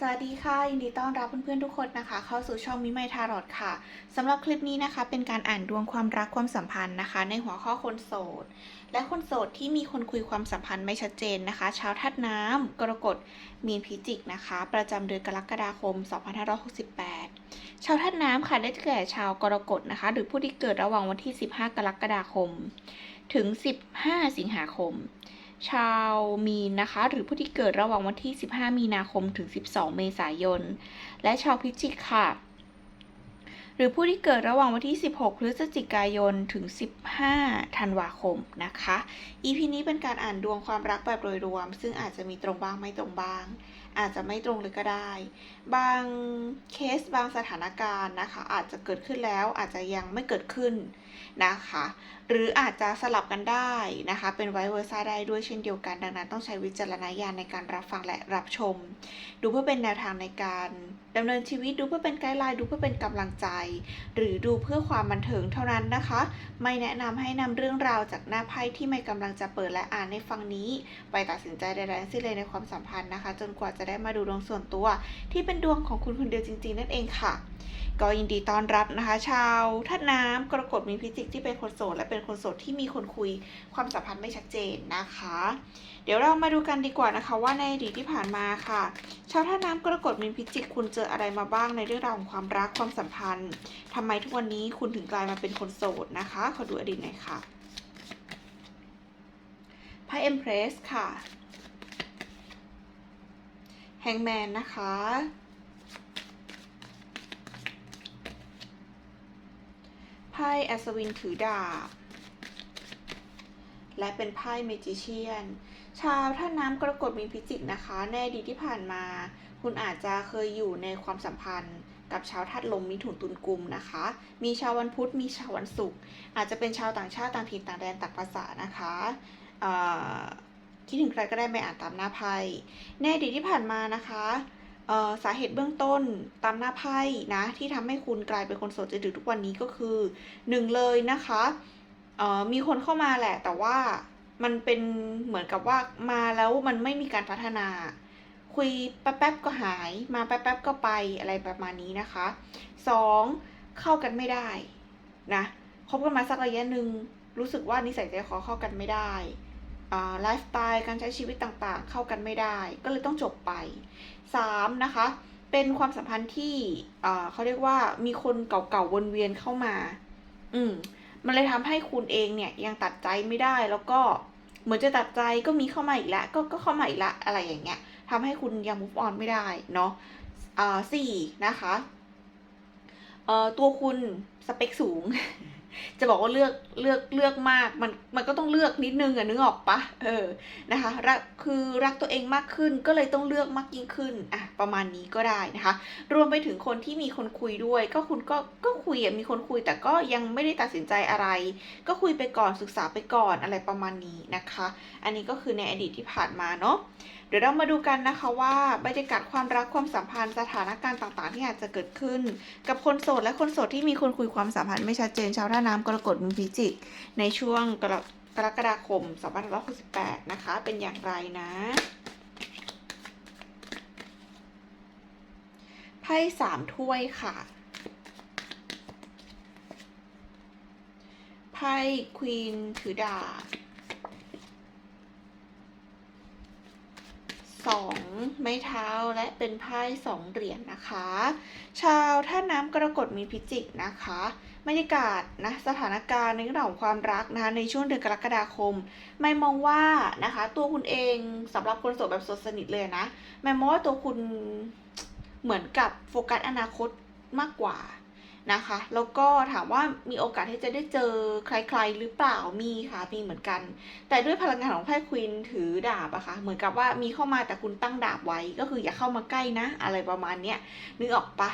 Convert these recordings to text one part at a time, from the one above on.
สวัสดีค่ะ ยินดีต้อนรับเพื่อนๆทุกคนนะคะ เข้าสู่ช่องมิไมทารอดค่ะสำหรับคลิปนี้นะคะ เป็นการอ่านดวงความรักความสัมพันธ์นะคะ ในหัวข้อคนโสด และคนโสดที่มีคนคุยความสัมพันธ์ไม่ชัดเจนนะคะชาวธาตุน้ำกรกฎมีนพิจิกนะคะ ประจำเดือนกรกฎาคม 2568 ชาวธาตุน้ำค่ะได้แก่ชาวกรกฎนะคะ หรือผู้ที่เกิดระหว่างวันที่ 15 กรกฎาคม ถึง 15 สิงหาคม ชาวมีนนะคะ หรือผู้ที่เกิดระหว่างวันที่ 15 มีนาคมถึง 12 เมษายน และชาวพิจิกค่ะ หรือผู้ที่เกิดระหว่างวันที่ 16 พฤศจิกายนถึง 15 ธันวาคมนะคะ EP นี้เป็นการอ่านดวงความรักแบบโดยรวม ซึ่งอาจจะมีตรงบ้างไม่ตรงบ้าง อาจจะไม่ตรงเลยก็ได้ บางเคสบางสถานการณ์นะคะ อาจจะเกิดขึ้นแล้วอาจจะยังไม่เกิดขึ้น นะคะ หรืออาจจะสลับกันได้นะคะ เป็นไวเวอร์ซ่าได้ด้วยเช่นเดียวกัน ดังนั้นต้องใช้วิจารณญาณในการรับฟังและรับชม ดูเพื่อเป็นแนวทางในการดำเนินชีวิต ดูเพื่อเป็นไกด์ไลน์ ดูเพื่อเป็นกำลังใจ หรือดูเพื่อความบันเทิงเท่านั้นนะคะ ไม่แนะนำให้นำเรื่องราวจากหน้าไพ่ที่ไม่กำลังจะเปิดและอ่านในฟังนี้ ไปตัดสินใจใดๆทั้งสิ้นเลยในความสัมพันธ์นะคะ จนกว่าจะได้มาดูดวงส่วนตัว ที่เป็นดวงของคุณคนเดียวจริง ๆ นั่นเองค่ะ ก็ยินดีต้อนรับนะคะ ชาวธาตุน้ำกรกฎมีพิจิกที่เป็นคนโสด และเป็นคนโสดที่มีคนคุยความสัมพันธ์ไม่ชัดเจนนะคะ เดี๋ยวเรามาดูกันดีกว่านะคะ ว่าในอดีตที่ผ่านมาค่ะ ชาวธาตุน้ำกรกฎมีพิจิก คุณเจออะไรมาบ้างในเรื่องราวของความรักความสัมพันธ์ทำไมทุกวันนี้คุณถึงกลายมาเป็นคนโสดนะคะขอดูอดีตหน่อยค่ะไพ่เอ็มเพรสค่ะแฮงแมนนะคะ พ่อัศวินถือดาบ และเป็นไพ่เมจิเชียน ชาวท่าน้ำกรกฎมีพิจิกนะคะ ในอดีตที่ผ่านมา คุณอาจจะเคยอยู่ในความสัมพันธ์กับชาวธาตุลมมิถุนตุลกุมนะคะ มีชาววันพุธ มีชาววันศุกร์ อาจจะเป็นชาวต่างชาติต่างถิ่นต่างแดนต่างภาษานะคะคิดถึงใครก็ได้ไม่อ่านตามหน้าไพ่ในอดีตที่ผ่านมานะคะ สาเหตุเบื้องต้นตามหน้าไพ่นะ ที่ทำให้คุณกลายเป็นคนโสดจนถึงทุกวันนี้ก็คือหนึ่งเลยนะคะมีคนเข้ามาแหละ แต่ว่ามันเป็นเหมือนกับว่ามาแล้วมันไม่มีการพัฒนา คุยแป๊บๆก็หาย มาแป๊บๆก็ไปอะไรประมาณนี้นะคะสองเข้ากันไม่ได้นะคบกันมาสักระยะหนึ่งรู้สึกว่านิสัยใจคอเข้ากันไม่ได้ ไลฟ์สไตล์การใช้ชีวิตต่างๆ เข้ากันไม่ได้ ก็เลยต้องจบไป 3. นะคะ เป็นความสัมพันธ์ที่เขาเรียกว่ามีคนเก่าๆวนเวียนเข้ามา อืมมันเลยทำให้คุณเองเนี่ยยังตัดใจไม่ได้แล้วก็เหมือนจะตัดใจก็มีเข้ามาอีกแล้วก็ก็เข้ามาอีกละอะไรอย่างเงี้ยทำให้คุณยัง move on ไม่ได้เนาะอ่าสี่นะคะเอ่อตัวคุณสเปคสูง จะบอกว่าเลือกเลือกเลือกมากมันมันก็ต้องเลือกนิดนึงอะนึกออกปะเออนะคะรักคือรักตัวเองมากขึ้นก็เลยต้องเลือกมากยิ่งขึ้นอะประมาณนี้ก็ได้นะคะ รวมไปถึงคนที่มีคนคุยด้วย ก็คุณก็ก็คุยอะมีคนคุยแต่ก็ยังไม่ได้ตัดสินใจอะไร ก็คุยไปก่อนศึกษาไปก่อนอะไรประมาณนี้นะคะ อันนี้ก็คือในอดีตที่ผ่านมาเนาะ เดี๋ยวเรามาดูกันนะคะว่าบรรยากาศความรักความสัมพันธ์สถานการณ์ต่างๆ ที่อาจจะเกิดขึ้น กับคนโสดและคนโสดที่มีคนคุยความสัมพันธ์ไม่ชัดเจนชาวท่าน้ำกรกฎมีพิจิก ในช่วงกรกรกฎาคม2568 นะคะ เป็นอย่างไรนะไพ่สามถ้วยค่ะไพ่ควีนถือดาบสอง ไม้เท้าและเป็นไพ่สองเหรียญนะคะ ชาวท่าน้ำกรกฎมีพิจิกนะคะบรรยากาศนะสถานการณ์ในเรื่องของความรักนะคะในช่วงเดือนกรกฎาคม ไม่มองว่านะคะ ตัวคุณเองสำหรับคนโสดแบบโสดสนิทเลยนะไม่มองว่าตัวคุณเหมือนกับโฟกัสอนาคตมากกว่า นะคะ แล้วก็ถามว่ามีโอกาสที่จะได้เจอใครๆหรือเปล่ามีค่ะมีเหมือนกัน แต่ด้วยพลังงานของไพ่ควีนถือดาบอะคะ่ะเหมือนกับว่ามีเข้ามาแต่คุณตั้งดาบไว้ ก็คืออย่าเข้ามาใกล้นะ อะไรประมาณเนี้ยนึกออกปะ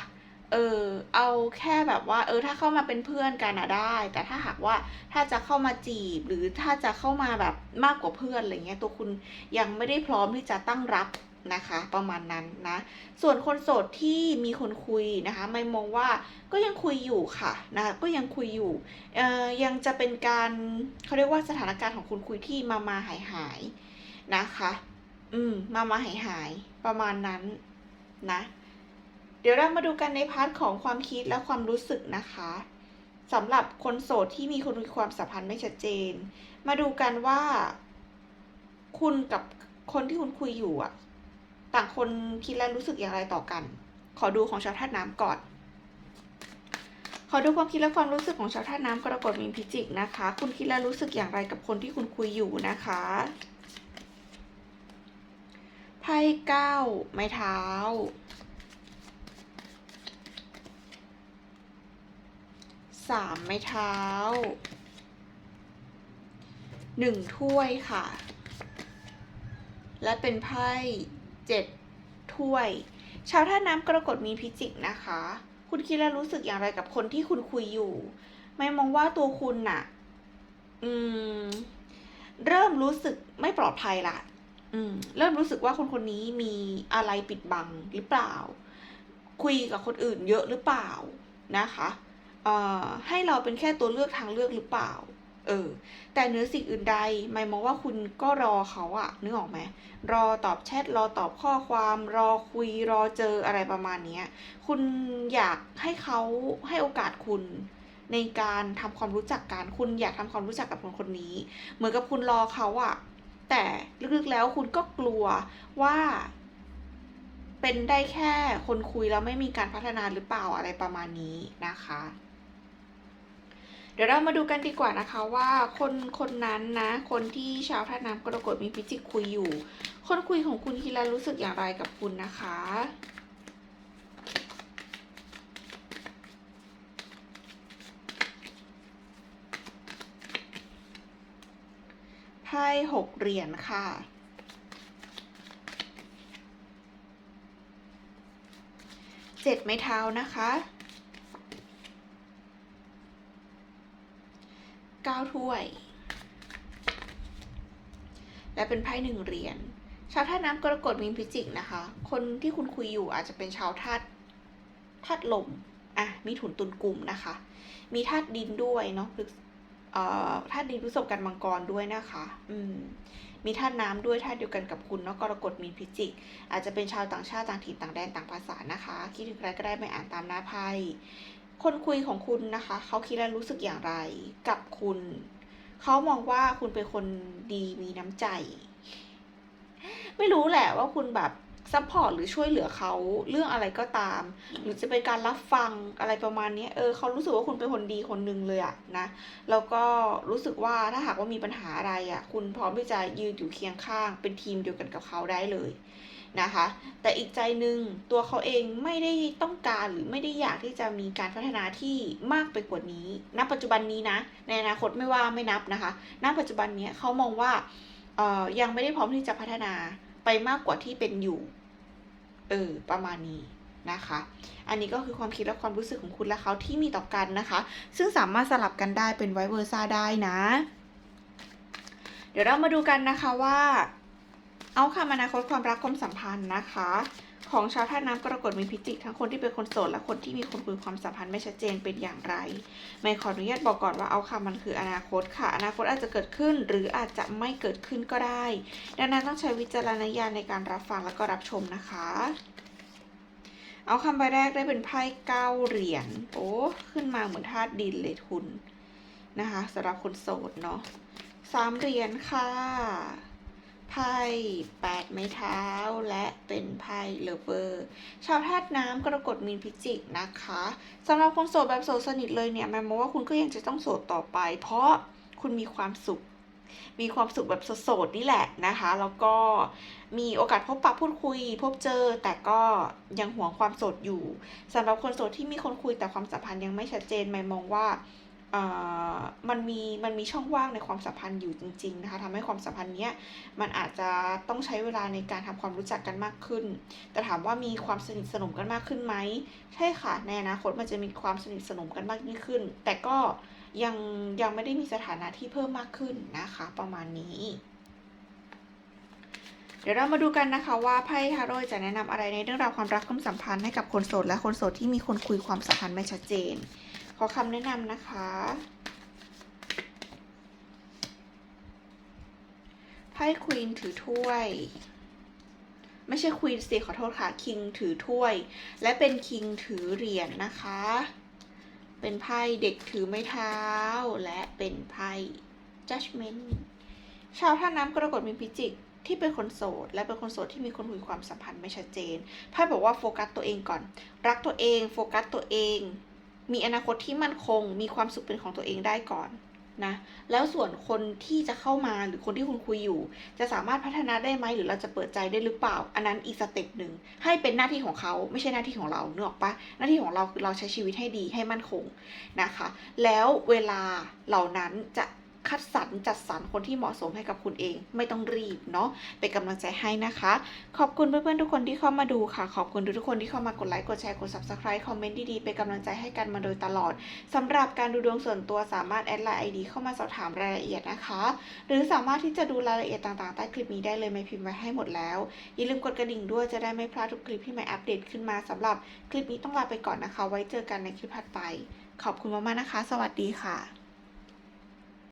เออเอาแค่แบบว่า เออถ้าเข้ามาเป็นเพื่อนกันอะได้ แต่ถ้าหากว่าถ้าจะเข้ามาจีบ หรือถ้าจะเข้ามาแบบมากกว่าเพื่อนอะไรเงี้ยตัวคุณยังไม่ได้พร้อมที่จะตั้งรับ นะคะ ประมาณนั้นนะ ส่วนคนโสดที่มีคนคุยนะคะ ไม่มองว่าก็ยังคุยอยู่ค่ะนะะก็ยังคุยอยู่เอ่อยังจะเป็นการเขาเรียกว่าสถานการณ์ของคุณคุยที่มามาหายหายนะคะ อืม มามาหายหายประมาณนั้นนะ เดี๋ยวเรามาดูกันในพาร์ทของความคิดและความรู้สึกนะคะสำหรับคนโสดที่มีคนมีความสัมพันธ์ไม่ชัดเจน มาดูกันว่า คุณกับคนที่คุณคุยอยู่อะ ต่างคนคิดและรู้สึกอย่างไรต่อกัน ขอดูของชาวธาตุน้ำก่อน ขอดูความคิดและความรู้สึกของชาวธาตุน้ำกรกฎมีนพิจิกนะคะ คุณคิดและรู้สึกอย่างไรกับคนที่คุณคุยอยู่นะคะไพ่เก้าไม้เท้า สามไม้เท้า หนึ่งถ้วยค่ะ และเป็นไพ่ เจ็ดถ้วย ชาวท่าน้ำกรกฎมีพิจิกนะคะ คุณคิดและรู้สึกอย่างไรกับคนที่คุณคุยอยู่ ไม่มองว่าตัวคุณน่ะ อืม เริ่มรู้สึกไม่ปลอดภัยละอืม เริ่มรู้สึกว่าคนคนนี้มีอะไรปิดบังหรือเปล่า คุยกับคนอื่นเยอะหรือเปล่านะคะ เอ่อ ให้เราเป็นแค่ตัวเลือกทางเลือกหรือเปล่า เออ แต่เหนือสิ่งอื่นใดไม่มองว่าคุณก็รอเขาอะนึกออกไหมรอตอบแชทรอตอบข้อความรอคุยรอเจออะไรประมาณเนี้ยคุณอยากให้เขาให้โอกาสคุณในการทำความรู้จักกันคุณอยากทำความรู้จักกับคนคนนี้ เหมือนกับคุณรอเขาอะแต่ลึกๆแล้วคุณก็กลัวว่าเป็นได้แค่คนคุยแล้วไม่มีการพัฒนาหรือเปล่าอะไรประมาณนี้นะคะ เดี๋ยวเรามาดูกันดีกว่านะคะว่าคนคนนั้นนะ คนที่ชาวท่าน้ำกรกฎมีพิจิกคุยอยู่ คนคุยของคุณคิละรู้สึกอย่างไรกับคุณนะคะไพ่หกเหรียญค่ะเจ็ดไม้เท้านะคะ เก้าถ้วย และเป็นไพ่หนึ่งเหรียญชาวธาตุน้ำกรกฎมีนพิจิกนะคะ คนที่คุณคุยอยู่อาจจะเป็นชาวธาตุธาตุลมอะมีถุนตุนกลุ่มนะคะ มีธาตุดินด้วยเนาะพฤกษเอ่อธาตุดินพฤษภกันมังกรด้วยนะคะ อืม มีธาตุน้ำด้วยธาตุเดียวกันกับคุณเนาะกรกฎมีนพิจิก อาจจะเป็นชาวต่างชาติต่างถิ่นต่างแดนต่างภาษานะคะ คิดถึงใครก็ได้ไม่อ่านตามหน้าไพ่ คนคุยของคุณนะคะ เขาคิดและรู้สึกอย่างไรกับคุณ เขามองว่าคุณเป็นคนดีมีน้ำใจ ไม่รู้แหละว่าคุณแบบซัพพอร์ตหรือช่วยเหลือเขาเรื่องอะไรก็ตาม หรือจะเป็นการรับฟังอะไรประมาณนี้เออเขารู้สึกว่าคุณเป็นคนดีคนหนึ่งเลยอะนะแล้วก็รู้สึกว่าถ้าหากว่ามีปัญหาอะไรอะคุณพร้อมที่จะยืนอยู่เคียงข้าง เป็นทีมเดียวกันกับเขาได้เลย นะคะ แต่อีกใจหนึ่งตัวเขาเองไม่ได้ต้องการหรือไม่ได้อยากที่จะมีการพัฒนาที่มากไปกว่านี้ ณ ปัจจุบันนี้นะ ในอนาคตไม่ว่าไม่นับนะคะ ณ ปัจจุบันเนี้ยเขามองว่าเอ่อยังไม่ได้พร้อมที่จะพัฒนาไปมากกว่าที่เป็นอยู่ เออ ประมาณนี้นะคะ อันนี้ก็คือความคิดและความรู้สึกของคุณและเขาที่มีต่อกันนะคะ ซึ่งสามารถสลับกันได้เป็นไวเวอร์ซ่าได้นะ เดี๋ยวเรามาดูกันนะคะว่า เอาคำอนาคตความรักความสัมพันธ์นะคะ ของชาวท่าน้ำกรกฎมีพิจิกทั้งคนที่เป็นคนโสดและคนที่มีคนคุยความสัมพันธ์ไม่ชัดเจนเป็นอย่างไรไม่ขออนุญาตบอกก่อนว่าเอาคำมันคืออนาคตค่ะ อนาคตอาจจะเกิดขึ้น หรืออาจจะไม่เกิดขึ้นก็ได้ ดังนั้นต้องใช้วิจารณญาณในการรับฟังและก็รับชมนะคะ เอาคำใบแรกได้เป็นไพ่เก้าเหรียญโอ้ขึ้นมาเหมือนธาตุดินเลยทุนนะคะสำหรับคนโสดเนาะสามเหรียญค่ะ ไพ่แปดไม้เท้าและเป็นไพ่เลเวอร์ชาวธาตุน้ำกรกฎมีนพิจิกนะคะสำหรับคนโสดแบบโสดสนิทเลยเนี่ยแม้ว่าคุณก็ยังจะต้องโสดต่อไป เพราะคุณมีความสุข มีความสุขแบบโสดๆนี่แหละนะคะ แล้วก็มีโอกาสพบปะพูดคุย พบเจอแต่ก็ยังหวงความโสดอยู่สำหรับคนโสดที่มีคนคุยแต่ความสัมพันธ์ยังไม่ชัดเจนไม่มองว่า มันมีมันมีช่องว่างในความสัมพันธ์อยู่จริง ๆ นะคะทำให้ความสัมพันธ์เนี้ยมันอาจจะต้องใช้เวลาในการทำความรู้จักกันมากขึ้น แต่ถามว่ามีความสนิทสนมกันมากขึ้นไหมใช่ค่ะในอนาคตมันจะมีความสนิทสนมกันมากยิ่งขึ้น แต่ก็ยังยังไม่ได้มีสถานะที่เพิ่มมากขึ้นนะคะ ประมาณนี้ เดี๋ยวเรามาดูกันนะคะว่าไพ่ทาโร่จะแนะนำอะไรในเรื่องราวความรักความสัมพันธ์ให้กับคนโสดและคนโสดที่มีคนคุยความสัมพันธ์ไม่ชัดเจน ขอคำแนะนำนะคะ ไพ่ควีนถือถ้วย ไม่ใช่ควีนสิขอโทษค่ะ คิงถือถ้วย และเป็นคิงถือเหรียญนะคะ เป็นไพ่เด็กถือไม้เท้า และเป็นไพ่ judgment ชาวท่าน้ำกรกฎมีพิจิกที่เป็นคนโสด และเป็นคนโสดที่มีคนคุยความสัมพันธ์ไม่ชัดเจนไพ่บอกว่าโฟกัสตัวเองก่อน รักตัวเอง โฟกัสตัวเอง มีอนาคตที่มั่นคง มีความสุขเป็นของตัวเองได้ก่อนนะแล้วส่วนคนที่จะเข้ามาหรือคนที่คุณคุยอยู่ จะสามารถพัฒนาได้ไหมหรือเราจะเปิดใจได้หรือเปล่า อันนั้นอีกสเต็ปหนึ่งให้เป็นหน้าที่ของเขาไม่ใช่หน้าที่ของเราเนออกปะหน้าที่ของเราคือเราใช้ชีวิตให้ดีให้มั่นคงนะคะ แล้วเวลาเหล่านั้นจะ คัดสรรจัดสรรคนที่เหมาะสมให้กับคุณเอง ไม่ต้องรีบเนาะเป็นกำลังใจให้นะคะ ขอบคุณเพื่อนๆทุกคนที่เข้ามาดูค่ะ ขอบคุณทุกคนที่เข้ามากดไลค์กดแชร์กด subscribe คอมเมนต์ดีๆเป็นกำลังใจให้กันมาโดยตลอดสำหรับการดูดวงส่วนตัวสามารถแอดไลน์ ID เข้ามาสอบถามรายละเอียดนะคะ หรือสามารถที่จะดูรายละเอียดต่างๆใต้คลิปนี้ได้เลยไม่พิมพ์ไว้ให้หมดแล้วอย่าลืมกดกระดิ่งด้วยจะได้ไม่พลาดทุกคลิปที่ใหม่อัปเดตขึ้นมาสำหรับคลิปนี้ต้องลาไปก่อนนะคะ ไว้เจอกันในคลิปถัดไป ขอบคุณมากๆนะคะ สวัสดีค่ะ